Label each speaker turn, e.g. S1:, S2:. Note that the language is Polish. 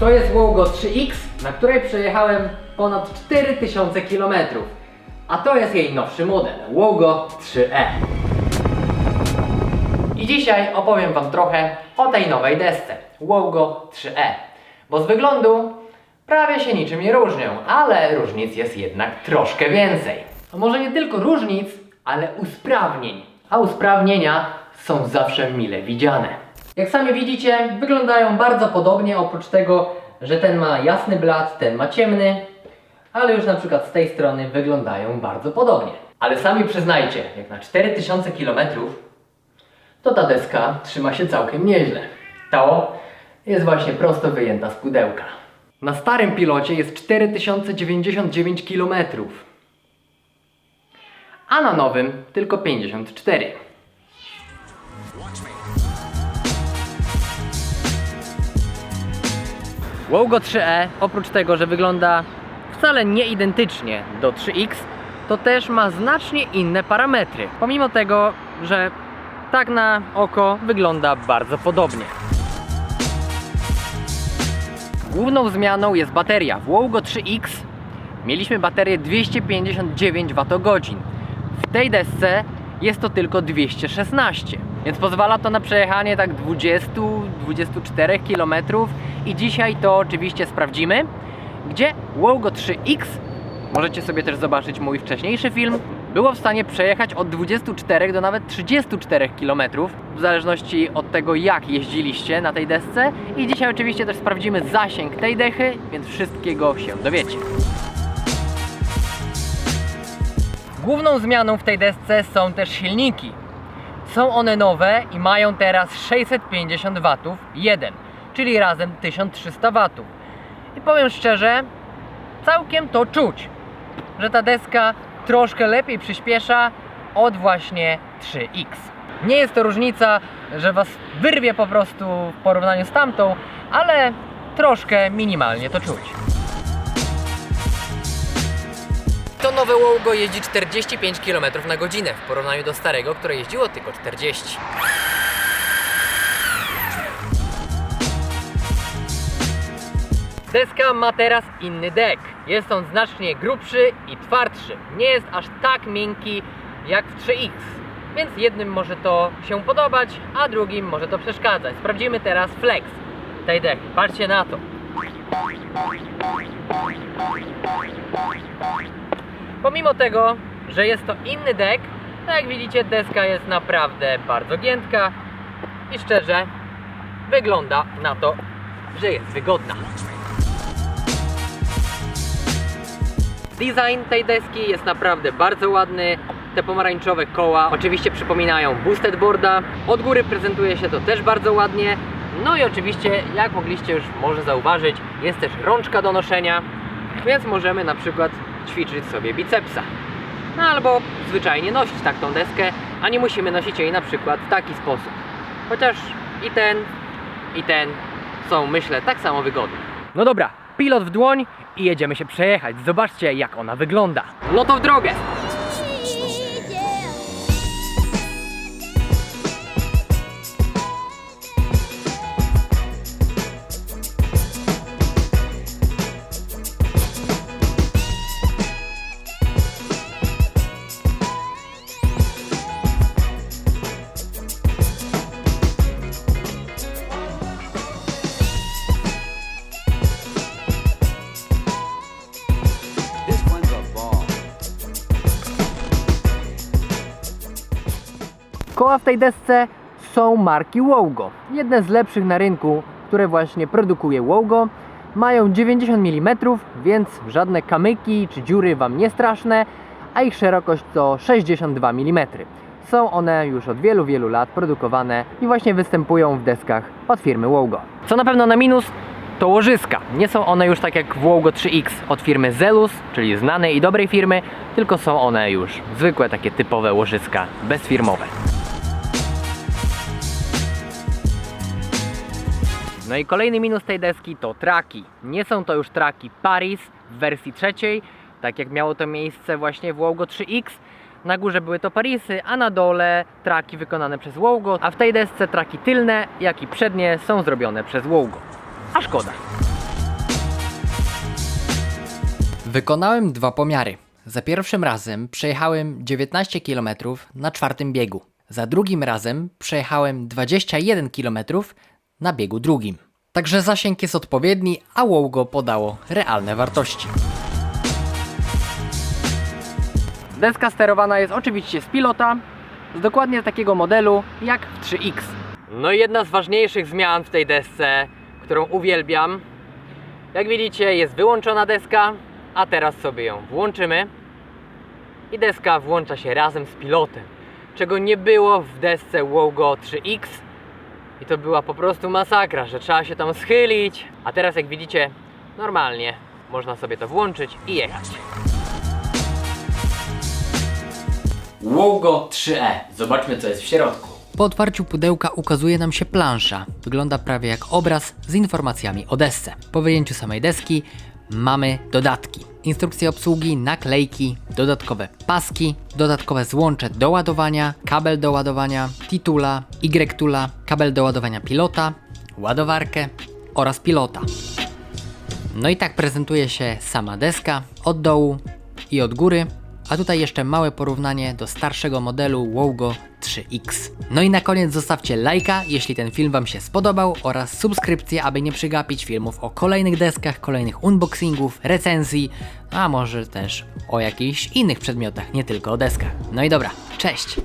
S1: To jest Łogo 3X, na której przejechałem ponad 4000 km. A to jest jej nowszy model, Łogo 3E. I dzisiaj opowiem Wam trochę o tej nowej desce, Łogo 3E. Bo z wyglądu prawie się niczym nie różnią, ale różnic jest jednak troszkę więcej. A może nie tylko różnic, ale usprawnień. A usprawnienia są zawsze mile widziane. Jak sami widzicie, wyglądają bardzo podobnie, oprócz tego, że ten ma jasny blat, ten ma ciemny, ale już na przykład z tej strony wyglądają bardzo podobnie. Ale sami przyznajcie, jak na 4000 km, to ta deska trzyma się całkiem nieźle. To jest właśnie prosto wyjęta z pudełka. Na starym pilocie jest 4099 km, a na nowym tylko 54. Wogo 3e, oprócz tego, że wygląda wcale nie identycznie do 3X, to też ma znacznie inne parametry. Pomimo tego, że tak na oko wygląda bardzo podobnie. Główną zmianą jest bateria. W Wogo 3X mieliśmy baterię 259 Wh. W tej desce jest to tylko 216, więc pozwala to na przejechanie tak 20-24 km i dzisiaj to oczywiście sprawdzimy, gdzie Wogo 3X, możecie sobie też zobaczyć mój wcześniejszy film, było w stanie przejechać od 24 do nawet 34 km, w zależności od tego jak jeździliście na tej desce i dzisiaj oczywiście też sprawdzimy zasięg tej dechy, więc wszystkiego się dowiecie. Główną zmianą w tej desce są też silniki. Są one nowe i mają teraz 650 W jeden, czyli razem 1300 W. I powiem szczerze, całkiem to czuć, że ta deska troszkę lepiej przyspiesza od właśnie 3X. Nie jest to różnica, że Was wyrwie po prostu w porównaniu z tamtą, ale troszkę minimalnie to czuć. To nowe Łogo jeździ 45 km na godzinę w porównaniu do starego, które jeździło tylko 40. Deska ma teraz inny dek. Jest on znacznie grubszy i twardszy. Nie jest aż tak miękki jak w 3X. Więc jednym może to się podobać, a drugim może to przeszkadzać. Sprawdzimy teraz flex tej dechy. Patrzcie na to. Pomimo tego, że jest to inny dek, tak jak widzicie, deska jest naprawdę bardzo giętka i szczerze wygląda na to, że jest wygodna. Design tej deski jest naprawdę bardzo ładny. Te pomarańczowe koła oczywiście przypominają boosted boarda. Od góry prezentuje się to też bardzo ładnie. No i oczywiście, jak mogliście już może zauważyć, jest też rączka do noszenia, więc możemy na przykład ćwiczyć sobie bicepsa. No albo zwyczajnie nosić tak tą deskę, a nie musimy nosić jej na przykład w taki sposób. Chociaż i ten, i ten są myślę tak samo wygodne. No dobra, pilot w dłoń i jedziemy się przejechać. Zobaczcie jak ona wygląda. No to w drogę! Koła w tej desce są marki Wogo. Jedne z lepszych na rynku, które właśnie produkuje Wogo. Mają 90 mm, więc żadne kamyki czy dziury Wam nie straszne, a ich szerokość to 62 mm. Są one już od wielu, wielu lat produkowane i właśnie występują w deskach od firmy Wogo. Co na pewno na minus to łożyska. Nie są one już tak jak w Wogo 3X od firmy Zelus, czyli znanej i dobrej firmy, tylko są one już zwykłe takie typowe łożyska bezfirmowe. No i kolejny minus tej deski to traki. Nie są to już traki Paris w wersji trzeciej, tak jak miało to miejsce właśnie w Wogo 3X. Na górze były to Parisy, a na dole traki wykonane przez Wogo, a w tej desce traki tylne, jak i przednie są zrobione przez Wogo. A szkoda. Wykonałem dwa pomiary. Za pierwszym razem przejechałem 19 km na czwartym biegu. Za drugim razem przejechałem 21 km na biegu drugim. Także zasięg jest odpowiedni, a Łogo podało realne wartości.
S2: Deska sterowana jest oczywiście z pilota, z dokładnie takiego modelu jak w 3X. No i jedna z ważniejszych zmian w tej desce, którą uwielbiam. Jak widzicie jest wyłączona deska, a teraz sobie ją włączymy. I deska włącza się razem z pilotem, czego nie było w desce Wogo 3X. I to była po prostu masakra, że trzeba się tam schylić. A teraz jak widzicie, normalnie można sobie to włączyć i jechać. Wogo 3e. Zobaczmy co jest w środku.
S1: Po otwarciu pudełka ukazuje nam się plansza. Wygląda prawie jak obraz z informacjami o desce. Po wyjęciu samej deski mamy dodatki. Instrukcje obsługi, naklejki, dodatkowe paski, dodatkowe złącze do ładowania, kabel do ładowania, titula, Y-tula, kabel do ładowania pilota, ładowarkę oraz pilota. No i tak prezentuje się sama deska od dołu i od góry, a tutaj jeszcze małe porównanie do starszego modelu Wogo 3X. No i na koniec zostawcie lajka, jeśli ten film Wam się spodobał oraz subskrypcję, aby nie przegapić filmów o kolejnych deskach, kolejnych unboxingów, recenzji, a może też o jakichś innych przedmiotach, nie tylko o deskach. No i dobra, cześć!